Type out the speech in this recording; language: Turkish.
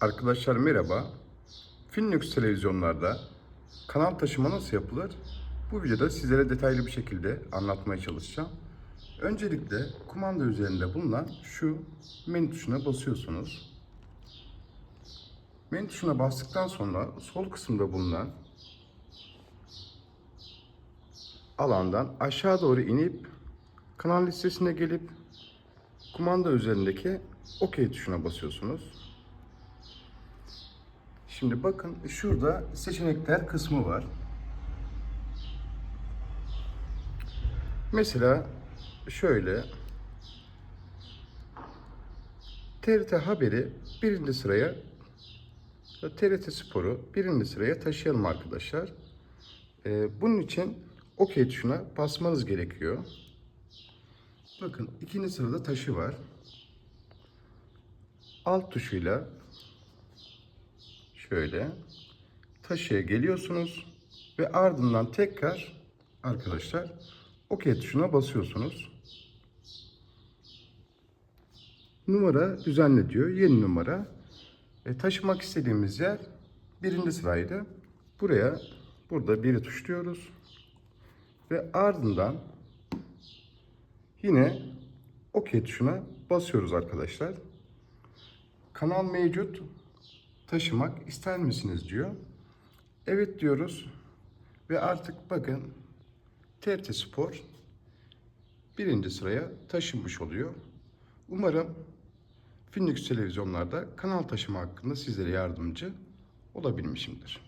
Arkadaşlar merhaba. Finlux televizyonlarda kanal taşıma nasıl yapılır? Bu videoda sizlere detaylı bir şekilde anlatmaya çalışacağım. Öncelikle kumanda üzerinde bulunan şu menü tuşuna basıyorsunuz. Menü tuşuna bastıktan sonra sol kısımda bulunan alandan aşağı doğru inip kanal listesine gelip kumanda üzerindeki OK tuşuna basıyorsunuz. Şimdi bakın şurada seçenekler kısmı var. Mesela şöyle TRT Haberi birinci sıraya TRT Spor'u birinci sıraya taşıyalım arkadaşlar. Ee, bunun için OK tuşuna basmanız gerekiyor. Bakın ikinci sırada taşı var. Alt tuşuyla şöyle taşıya geliyorsunuz ve ardından tekrar arkadaşlar OK tuşuna basıyorsunuz. Numara düzenle diyor. Yeni numara. E, taşımak istediğimiz yer birinci sıraydı. Buraya burada biri tuşluyoruz. Ve ardından yine OK tuşuna basıyoruz arkadaşlar. Kanal mevcut. Taşımak ister misiniz diyor. Evet diyoruz. Ve artık bakın TRT Spor birinci sıraya taşınmış oluyor. Umarım Finlux televizyonlarda kanal taşıma hakkında sizlere yardımcı olabilmişimdir.